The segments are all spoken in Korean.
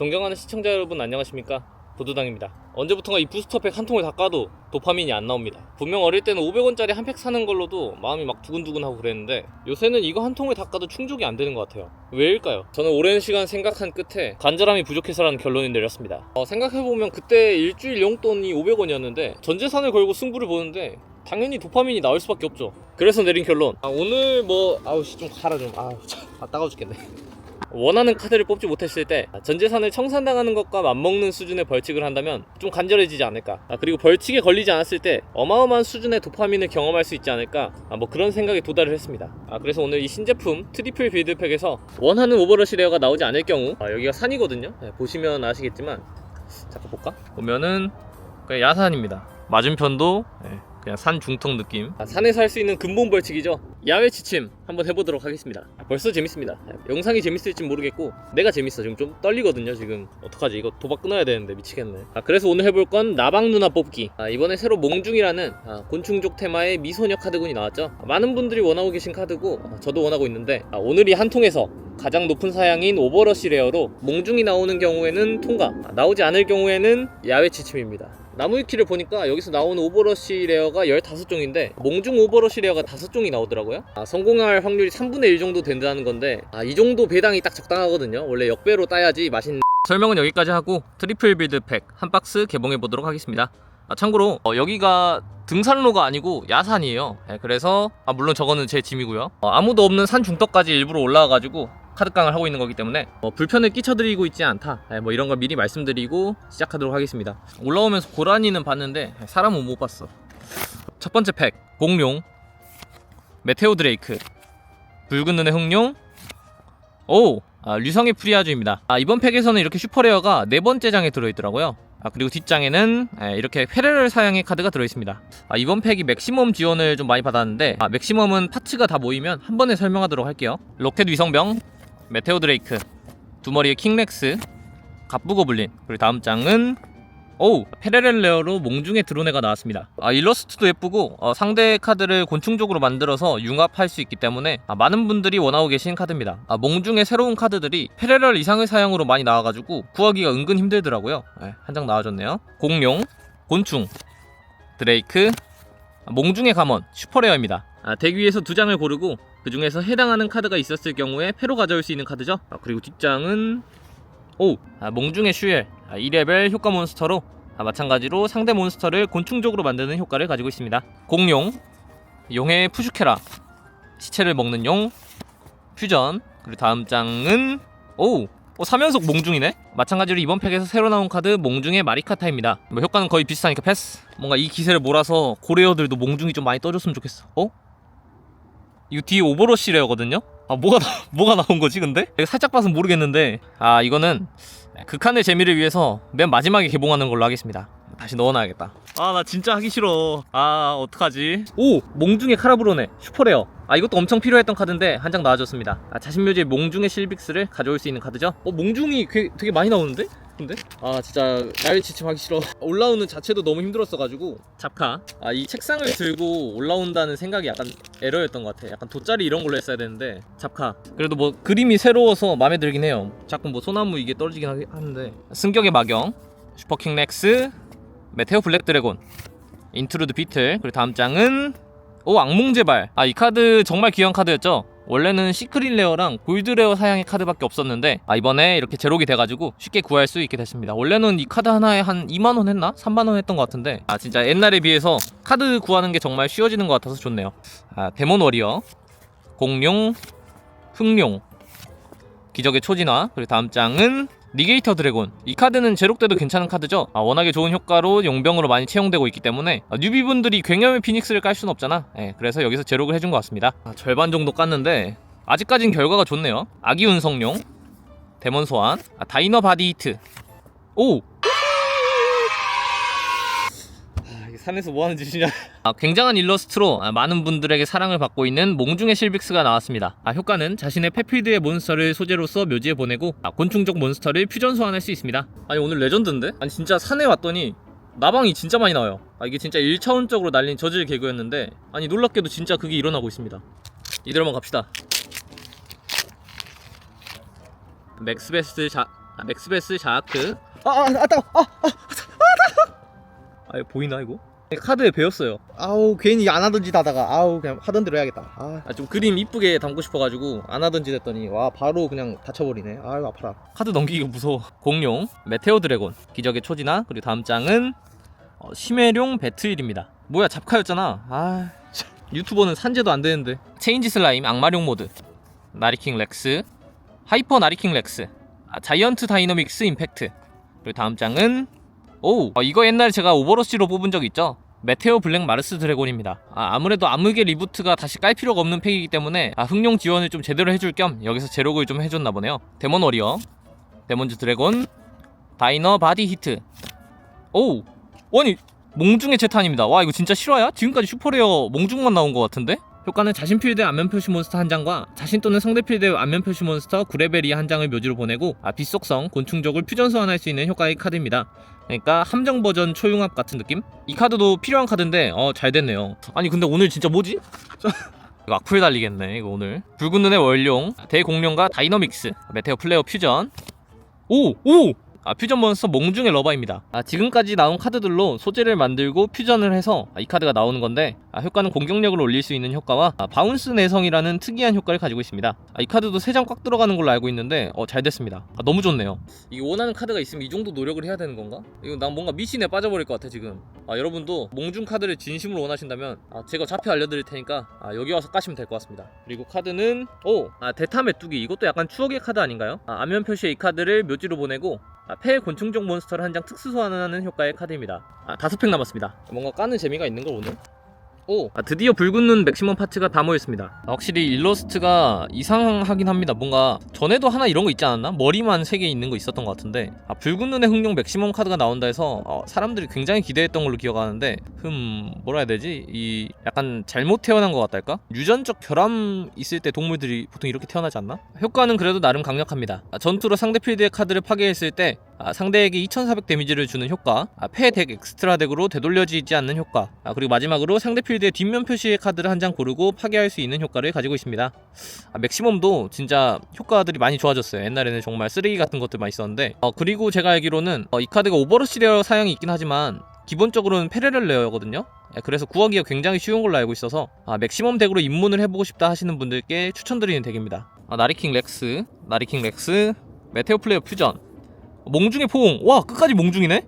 존경하는 시청자 여러분 안녕하십니까? 도도당입니다. 언제부턴가 이 부스터팩 한 통을 다 까도 도파민이 안 나옵니다. 분명 어릴 때는 500원짜리 한 팩 사는 걸로도 마음이 막 두근두근하고 그랬는데 요새는 이거 한 통을 다 까도 충족이 안 되는 것 같아요. 왜일까요? 저는 오랜 시간 생각한 끝에 간절함이 부족해서라는 결론이 내렸습니다. 어, 생각해보면 그때 일주일 용돈이 500원이었는데 전 재산을 걸고 승부를 보는데 당연히 도파민이 나올 수밖에 없죠. 그래서 내린 결론. 아, 오늘 뭐 아우 씨 좀 가라 좀. 아우 참 아, 따가워 죽겠네 원하는 카드를 뽑지 못했을 때 전재산을 청산당하는 것과 맞먹는 수준의 벌칙을 한다면 좀 간절해지지 않을까? 아, 그리고 벌칙에 걸리지 않았을 때 어마어마한 수준의 도파민을 경험할 수 있지 않을까? 아, 뭐 그런 생각에 도달을 했습니다. 아, 그래서 오늘 이 신제품 트리플 빌드팩에서 원하는 오버러시 레어가 나오지 않을 경우 아, 여기가 산이거든요? 네, 보시면 아시겠지만 잠깐 볼까? 보면은 야산입니다. 맞은편도 네, 그냥 산 중턱 느낌. 아, 산에서 할 수 있는 근본 벌칙이죠? 야외 지침 한번 해보도록 하겠습니다. 아, 벌써 재밌습니다. 아, 영상이 재밌을지 모르겠고 내가 재밌어. 지금 좀 떨리거든요 지금. 어떡하지? 이거 도박 끊어야 되는데 미치겠네. 아, 그래서 오늘 해볼 건 나방 누나 뽑기. 아, 이번에 새로 몽중이라는 아, 곤충족 테마의 미소녀 카드군이 나왔죠? 아, 많은 분들이 원하고 계신 카드고 아, 저도 원하고 있는데 아, 오늘 이 한 통에서 가장 높은 사양인 오버러시 레어로 몽중이 나오는 경우에는 통과 아, 나오지 않을 경우에는 야외 지침입니다 나무 위키를 보니까 여기서 나오는 오버러시 레어가 15종인데 몽중 오버러시 레어가 5종이 나오더라고요. 아, 성공할 확률이 3분의 1 정도 된다는 건데 아, 이 정도 배당이 딱 적당하거든요. 원래 역배로 따야지 맛있는 설명은 여기까지 하고 트리플 빌드 팩 한 박스 개봉해 보도록 하겠습니다. 아, 참고로 어, 여기가 등산로가 아니고 야산이에요. 예, 그래서 아, 물론 저거는 제 짐이고요. 어, 아무도 없는 산 중턱까지 일부러 올라와가지고 카드깡을 하고 있는 거기 때문에 어, 불편을 끼쳐드리고 있지 않다. 예, 뭐 이런 걸 미리 말씀드리고 시작하도록 하겠습니다. 올라오면서 고라니는 봤는데 사람은 못 봤어. 첫 번째 팩 공룡. 메테오 드레이크. 붉은 눈의 흑룡. 오 아, 류성의 프리아주입니다. 아, 이번 팩에서는 이렇게 슈퍼레어가 네 번째 장에 들어있더라고요. 아 그리고 뒷장에는 예, 이렇게 페레럴 사양의 카드가 들어있습니다. 아, 이번 팩이 맥시멈 지원을 좀 많이 받았는데 아, 맥시멈은 파츠가 다 모이면 한 번에 설명하도록 할게요. 로켓 위성병 메테오 드레이크 두 머리의 킹렉스 갑부고블린 그리고 다음 장은 오우 페레렐 레어로 몽중의 드론애가 나왔습니다. 아 일러스트도 예쁘고 어, 상대 카드를 곤충적으로 만들어서 융합할 수 있기 때문에 아, 많은 분들이 원하고 계신 카드입니다. 아, 몽중의 새로운 카드들이 페레렐 이상의 사양으로 많이 나와가지고 구하기가 은근 힘들더라고요. 네, 한장 나와줬네요. 공룡 곤충 드레이크 아, 몽중의 감원 슈퍼레어입니다 아, 덱 위에서 두 장을 고르고 그 중에서 해당하는 카드가 있었을 경우에 패로 가져올 수 있는 카드죠 아, 그리고 뒷장은 오! 아, 몽중의 슈엘 아, 2레벨 효과 몬스터로 아, 마찬가지로 상대 몬스터를 곤충적으로 만드는 효과를 가지고 있습니다 공룡 용의 푸슈케라 시체를 먹는 용 퓨전 그리고 다음 장은 오! 어, 3연속 몽중이네? 마찬가지로 이번 팩에서 새로 나온 카드 몽중의 마리카타입니다 뭐 효과는 거의 비슷하니까 패스 뭔가 이 기세를 몰아서 고레어들도 몽중이 좀 많이 떠줬으면 좋겠어 어? 이거 뒤에 오버로시 레어거든요? 아 뭐가 나, 뭐가 나온 거지 근데? 살짝 봐서 모르겠는데 아 이거는 극한의 재미를 위해서 맨 마지막에 개봉하는 걸로 하겠습니다 다시 넣어놔야겠다 아 나 진짜 하기 싫어 아 어떡하지 오! 몽중의 카라브로네 슈퍼레어 아 이것도 엄청 필요했던 카드인데 한 장 나와줬습니다 아 자신묘지의 몽중의 실빅스를 가져올 수 있는 카드죠 어 몽중이 꽤- 되게 많이 나오는데? 근데? 아 진짜 야외 지침하기 싫어. 올라오는 자체도 너무 힘들었어가지고. 잡카. 아 이 책상을 들고 올라온다는 생각이 약간 에러였던 것 같아 약간 돗자리 이런 걸로 했어야 되는데. 잡카. 그래도 뭐 그림이 새로워서 마음에 들긴 해요. 자꾸 뭐 소나무 이게 떨어지긴 하기- 하는데. 승격의 마경. 슈퍼킹 렉스. 메테오 블랙 드래곤. 인트루드 비틀. 그리고 다음 장은 오 악몽 제발. 아 이 카드 정말 귀한 카드였죠 원래는 시크릿 레어랑 골드 레어 사양의 카드밖에 없었는데 아 이번에 이렇게 제록이 돼가지고 쉽게 구할 수 있게 됐습니다 원래는 이 카드 하나에 한 2만원 했나? 3만원 했던 것 같은데 아 진짜 옛날에 비해서 카드 구하는 게 정말 쉬워지는 것 같아서 좋네요 아 데몬 워리어 공룡 흑룡 기적의 초진화 그리고 다음 장은 니게이터 드래곤. 이 카드는 제록 때도 괜찮은 카드죠? 아, 워낙에 좋은 효과로 용병으로 많이 채용되고 있기 때문에 아, 뉴비분들이 굉염의 피닉스를 깔 수는 없잖아. 예, 그래서 여기서 제록을 해준 것 같습니다. 아, 절반 정도 깠는데 아직까진 결과가 좋네요. 아기 운성룡 데몬 소환 아, 다이너 바디 히트. 오! 산에서 뭐 하는 짓이냐 아, 굉장한 일러스트로 아, 많은 분들에게 사랑을 받고 있는 몽중의 실빅스가 나왔습니다. 아, 효과는 자신의 페필드의 몬스터를 소재로서 묘지에 보내고 아, 곤충적 몬스터를 퓨전 소환할 수 있습니다. 아니 오늘 레전드인데? 아니 진짜 산에 왔더니 나방이 진짜 많이 나와요. 아, 이게 진짜 1차원적으로 날린 저질 개그였는데 아니 놀랍게도 진짜 그게 일어나고 있습니다. 이대로만 갑시다. 맥스베스 자, 아, 맥스베스 자아크 아, 아, 아, 따, 아, 아 이거 보이나 이거? 카드에 배웠어요. 아우 괜히 안 하던 짓 하다가 아우 그냥 하던 대로 해야겠다. 아, 아, 좀 그림 이쁘게 담고 싶어가지고 안 하던 짓 했더니 와 바로 그냥 다쳐버리네. 아유 아파라. 카드 넘기기 무서워. 공룡 메테오 드래곤. 기적의 초지나 그리고 다음 장은 어, 심해룡 배트일입니다. 뭐야 잡카였잖아. 아 참. 유튜버는 산재도 안 되는데. 체인지 슬라임 악마룡 모드. 나리킹 렉스. 하이퍼 나리킹 렉스. 아, 자이언트 다이너믹스 임팩트. 그리고 다음 장은 오 어, 이거 옛날에 제가 오버로시로 뽑은 적 있죠 메테오 블랙 마르스 드래곤입니다. 아, 아무래도 암흑의 리부트가 다시 깔 필요가 없는 팩이기 때문에 아, 흥룡 지원을 좀 제대로 해줄 겸 여기서 제록을 좀 해줬나 보네요. 데몬 워리어, 데몬즈 드래곤, 다이너 바디 히트. 오, 아니 몽중의 재탄입니다. 와 이거 진짜 실화야? 지금까지 슈퍼레어 몽중만 나온 것 같은데? 효과는 자신 필드의 안면 표시 몬스터 한 장과 자신 또는 상대 필드의 안면 표시 몬스터 9레벨이 한 장을 묘지로 보내고 아, 빛속성, 곤충족을 퓨전 소환할 수 있는 효과의 카드입니다. 그러니까 함정 버전 초융합 같은 느낌? 이 카드도 필요한 카드인데 어 잘 됐네요. 아니 근데 오늘 진짜 뭐지? 이거 악플 달리겠네 이거 오늘. 붉은 눈의 월룡, 대공룡과 다이너믹스, 메테오 플레어 퓨전. 오! 오! 아, 퓨전 몬스터 몽중의 러바입니다. 아, 지금까지 나온 카드들로 소재를 만들고 퓨전을 해서 아, 이 카드가 나오는 건데 아, 효과는 공격력을 올릴 수 있는 효과와 아, 바운스 내성이라는 특이한 효과를 가지고 있습니다. 아, 이 카드도 3장 꽉 들어가는 걸로 알고 있는데 어, 잘 됐습니다. 아, 너무 좋네요. 이게 원하는 카드가 있으면 이 정도 노력을 해야 되는 건가? 이거 난 뭔가 미신에 빠져버릴 것 같아 지금. 아, 여러분도 몽중 카드를 진심으로 원하신다면 아, 제가 좌표 알려드릴 테니까 아, 여기 와서 까시면 될 것 같습니다. 그리고 카드는 오! 아, 대타 메뚜기 이것도 약간 추억의 카드 아닌가요? 아, 안면 표시에 이 카드를 묘지로 보내고 아, 폐 곤충종 몬스터를 한 장 특수 소환하는 효과의 카드입니다. 아, 다섯 팩 남았습니다. 뭔가 까는 재미가 있는 걸 오늘. 오, 아, 드디어 붉은 눈 맥시멈 파츠가 다 모였습니다. 아, 확실히 일러스트가 이상하긴 합니다. 뭔가 전에도 하나 이런 거 있지 않았나? 머리만 세개 있는 거 있었던 것 같은데 아, 붉은 눈의 흥룡 맥시멈 카드가 나온다 해서 어, 사람들이 굉장히 기대했던 걸로 기억하는데 흠 뭐라 해야 되지? 이 약간 잘못 태어난 것 같달까? 유전적 결함 있을 때 동물들이 보통 이렇게 태어나지 않나? 효과는 그래도 나름 강력합니다. 아, 전투로 상대 필드의 카드를 파괴했을 때 아, 상대에게 2400 데미지를 주는 효과, 아, 폐덱 엑스트라 덱으로 되돌려지지 않는 효과, 아, 그리고 마지막으로 상대 필드 의 뒷면 표시의 카드를 한 장 고르고 파괴할 수 있는 효과를 가지고 있습니다. 아, 맥시멈도 진짜 효과들이 많이 좋아졌어요. 옛날에는 정말 쓰레기 같은 것들만 있었는데, 어, 그리고 제가 알기로는 어, 이 카드가 오버러시 레어 사양이 있긴 하지만 기본적으로는 페레렐 레어거든요. 예, 그래서 구하기가 굉장히 쉬운 걸로 알고 있어서 아, 맥시멈 덱으로 입문을 해보고 싶다 하시는 분들께 추천드리는 덱입니다. 아, 나리킹 렉스, 나리킹 렉스, 메테오 플레이어 퓨전, 몽중의 포옹 와 끝까지 몽중이네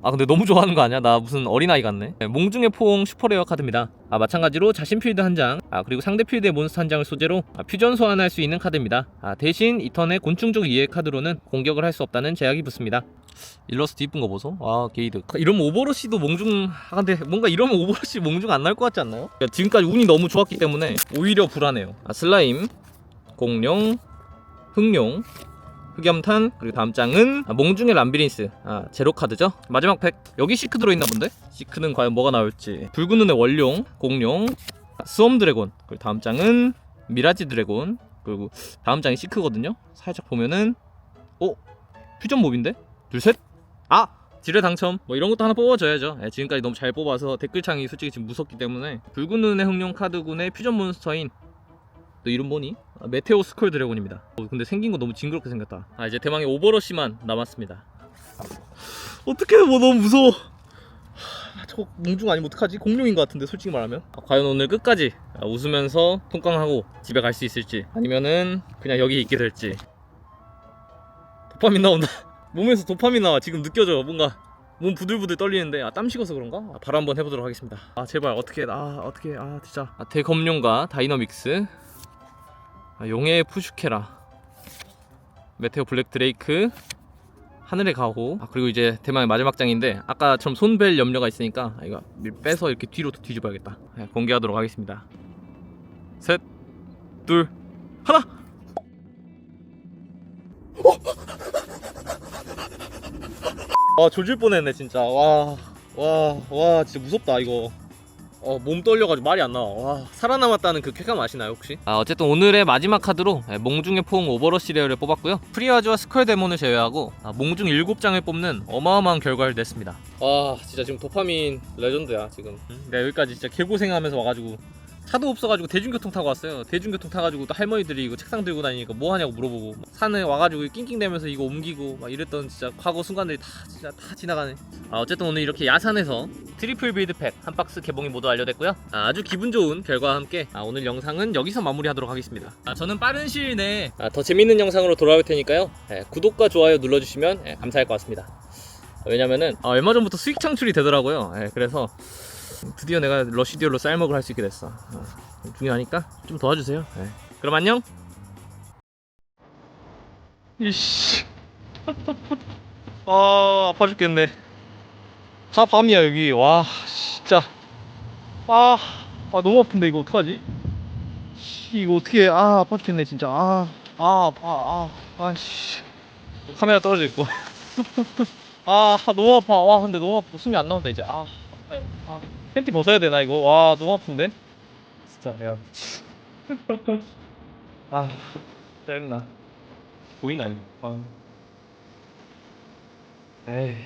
아 근데 너무 좋아하는 거 아니야? 나 무슨 어린아이 같네. 네, 몽중의 포옹 슈퍼레어 카드입니다. 아 마찬가지로 자신 필드 한장 아 그리고 상대 필드의 몬스터 한 장을 소재로 아, 퓨전 소환할 수 있는 카드입니다. 아 대신 이 턴에 곤충족 이해 카드로는 공격을 할 수 없다는 제약이 붙습니다. 일러스트 이쁜 거 보소. 아 게이드 이러면 오버로시도 몽중 아 근데 뭔가 이러면 오버로시 몽중 안 나올 것 같지 않나요? 그러니까 지금까지 운이 너무 좋았기 때문에 오히려 불안해요. 아 슬라임 공룡 흑룡 흑염탄 그리고 다음 장은 아, 몽중의 람비린스. 아 제로 카드죠? 마지막 팩. 여기 시크 들어있나 본데? 시크는 과연 뭐가 나올지. 붉은 눈의 원룡 공룡 아, 스웜 드래곤. 그리고 다음 장은 미라지 드래곤. 그리고 다음 장이 시크거든요? 살짝 보면은 오 퓨전 몹인데? 둘셋아! 지뢰 당첨. 뭐 이런 것도 하나 뽑아줘야죠. 예, 지금까지 너무 잘 뽑아서 댓글창이 솔직히 지금 무섭기 때문에. 붉은 눈의 흑룡 카드군의 퓨전 몬스터인 너 이름 뭐니? 아, 메테오 스콜 드래곤입니다. 어, 근데 생긴 거 너무 징그럽게 생겼다. 아 이제 대망의 오버러시만 남았습니다. 어떻게 뭐 너무 무서워. 하, 저거 몽중 아니면 어떡하지? 공룡인 것 같은데 솔직히 말하면. 아, 과연 오늘 끝까지 아, 웃으면서 통깡하고 집에 갈 수 있을지 아니면은 그냥 여기 있게 될지. 도파민 나온다. 몸에서 도파민 나와 지금 느껴져 뭔가. 몸 부들부들 떨리는데 아 땀 식어서 그런가? 아, 바로 한번 해보도록 하겠습니다. 아 제발 어떻게 아 어떻게 아 진짜 아, 대검룡과 다이너믹스 아, 용의 푸슈케라. 메테오 블랙 드레이크 하늘의 가호. 아, 그리고 이제 대망의 마지막 장인데 아까처럼 손벨 염려가 있으니까 아, 이거 빼서 이렇게 뒤로 뒤집어야겠다. 네, 공개하도록 하겠습니다. 셋 둘 하나! 아 조질 뻔했네 진짜. 와 와, 와, 진짜 무섭다, 이거. 어, 몸 떨려가지고 말이 안 나와. 와, 살아남았다는 그 쾌감 아시나요, 혹시? 아, 어쨌든 오늘의 마지막 카드로 예, 몽중의 포옹 오버러시 레어를 뽑았고요. 프리아즈와 스컬 데몬을 제외하고 아, 몽중 7장을 뽑는 어마어마한 결과를 냈습니다. 와, 진짜 지금 도파민 레전드야, 지금. 내가 여기까지 진짜 개고생하면서 와가지고 차도 없어가지고 대중교통 타고 왔어요. 대중교통 타가지고 또 할머니들이 이거 책상 들고 다니니까 뭐 하냐고 물어보고 산에 와가지고 낑낑대면서 이거 옮기고 막 이랬던 진짜 과거 순간들이 다 진짜 다 지나가네. 아, 어쨌든 오늘 이렇게 야산에서 트리플 빌드팩 한 박스 개봉이 모두 완료됐고요. 아, 주 기분 좋은 결과와 함께 아, 오늘 영상은 여기서 마무리하도록 하겠습니다. 아, 저는 빠른 시일 내에 아, 더 재밌는 영상으로 돌아올 테니까요. 예, 구독과 좋아요 눌러주시면 예, 감사할 것 같습니다. 왜냐면은 아, 얼마 전부터 수익 창출이 되더라고요. 예, 그래서 드디어 내가 러시디올로 쌀먹을 할 수 있게 됐어. 어, 중요하니까 좀 도와주세요. 예. 그럼 안녕. 이씨. 아 아파 죽겠네. 다 밤이야 여기. 와 진짜. 아, 아 너무 아픈데 이거 어떡하지? 씨, 이거 어떻게 해? 아 아파 죽겠네 진짜. 아, 아, 아, 아, 아, 씨. 카메라 떨어져 있고. 아 너무 아파. 와 근데 너무 아파. 숨이 안 나온다 이제. 아, 아 팬티 벗어야 되나 이거? 와 너무 아픈데. 진짜 야. 아 짜증나. 보이나 이거? 아. 에이.